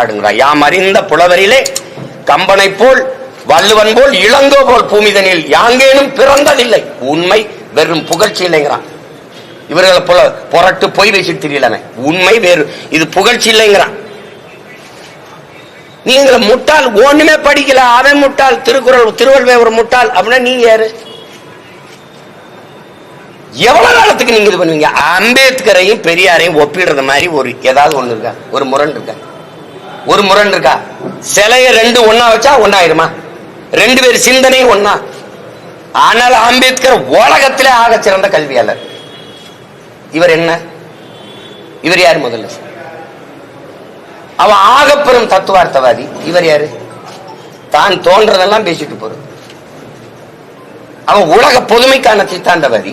பாடுங்கிறார் யாம் அறிந்த புலவரிலே கம்பனை போல் வள்ளுவன் போல் இளங்கோ போல் பூமிதனில் யாங்கேனும் பிறந்ததில்லை. உண்மை வெறும் புகழ்ச்சி இல்லைங்கிறான். இவர்களை போல புரட்டு பொய் வச்சு தெரியலமே உண்மை வேறு. இது புகழ்ச்சி இல்லைங்கிறான். நீங்க முட்டாள் ஒண்ணுமே படிக்கல. அவன் முட்டாள் திருக்குறள் திருவள்ளுவர் முட்டாள் அப்படின்னா நீங்க யாரு? எவ்வளவு காலத்துக்கு நீங்க இது பண்ணுவீங்க? அம்பேத்கரையும் பெரியாரையும் ஒப்பிடுறது மாதிரி ஒரு ஏதாவது ஒண்ணு இருக்கா? ஒரு முரண் இருக்கா? ஒரு முரண் இருக்கா? சிலைய ரெண்டு ஒன்னா வச்சா ஒன்னாயிருமா ரெண்டு பேர் சிந்தனை ஒன்னா ஆனால் அம்பேத்கர் உலகத்திலே ஆக சிறந்த கல்வியாளர். இவர் என்ன? இவர் யார் முதல்ல? அவன் ஆகப்பெரும் தத்துவார்த்தவாதி. இவர் யாரு? தான் தோன்றதெல்லாம் பேசிட்டு போறது. அவன் உலக பொதுமைக்கான சித்தாந்தவாதி.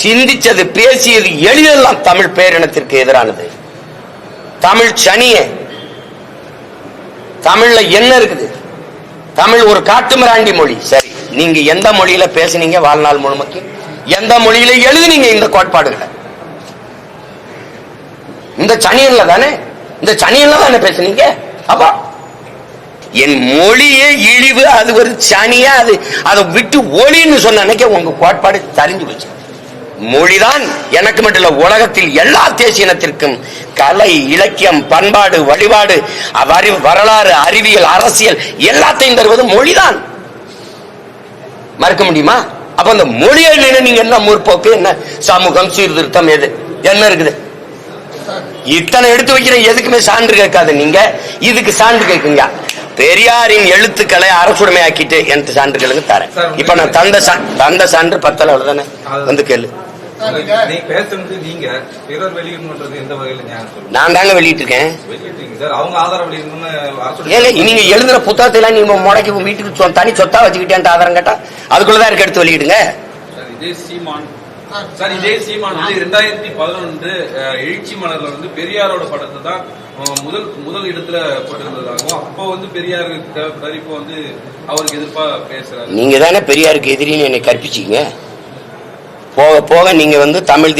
சிந்திச்சது பேசியது எளிதெல்லாம் தமிழ் பேரினத்திற்கு எதிரானது. தமிழ் சனிய தமிழ்ல என்ன இருக்குது? தமிழ் ஒரு காட்டுமிராண்டி மொழி. சரி நீங்க எந்த மொழியில பேசுனீங்க வாழ்நாள் முழுமைக்கு? எந்த மொழியில எழுதுனீங்க இந்த கோட்பாடுகளை? இந்த சனியன்ல தானே? இந்த சனியன்ல தானே பேசுனீங்க? அப்பா என் மொழியே இழிவு அது ஒரு சனியா அது அதை விட்டு ஒளின்னு சொன்ன அன்னைக்கு உங்க கோட்பாடு தெரிஞ்சு போச்சு. மொழிதான் எனக்கு மட்டும் இல்ல உலகத்தில் எல்லா தேசியனத்திற்கும் கலை இலக்கியம் பண்பாடு வழிபாடு வரலாறு அறிவியல் அரசியல் எல்லாத்தையும் தருவது மொழிதான். மறுக்க முடியுமா? அப்ப அந்த மொழியை நீங்க என்ன முற்போக்கு? என்ன? சமூகம் சீர்திருத்தம் எது? என்ன இருக்குது? இத்தனை எடுத்து வைக்கிற எதுக்குமே சான்று கேட்காது நீங்க. இதுக்கு சான்று கேட்குங்க. பெரியாரின் எழுத்துக்களை அரசுடைமையாக்கிட்டு எனக்கு சான்றுகளுக்கு தரேன். இப்ப நான் தந்த தந்த சான்று பத்தல அவ்வளவுதானே? வந்து கேளு. நீ பேசுறது நீங்க பிறர் வெளியிடணுன்றது எந்த வகையில சொல்லுங்க? நான் தாங்க வெளியிட்டு இருக்கேன் வெளியிட்டீங்க சார். அவங்க ஆதாரம் வெளியிடணும்னு நீங்க எழுதுற புத்தகத்தெல்லாம் நீங்க முடக்கி வீட்டுக்கு தனி சொத்தா வச்சுக்கிட்டேன் ஆதாரம் கேட்டா அதுக்குள்ளதான் இருக்கு எடுத்து வெளியிடுங்க. சார் இதே சீமான். சார் இதே சீமான் வந்து ரெண்டாயிரத்தி பதினொன்று எழுச்சி மலர்ல வந்து பெரியாரோட படத்தை தான் முதல் முதல் இடத்துல போட்டிருந்ததாகவும் அப்போ வந்து பெரியார் தேவைப்பட்டாரு இப்போ வந்து அவருக்கு எதிர்ப்பா பேசுறாரு. நீங்க தானே பெரியாருக்கு எதிரின்னு என்னை கற்பிச்சீங்க. போக போக நீங்க வந்து தமிழ்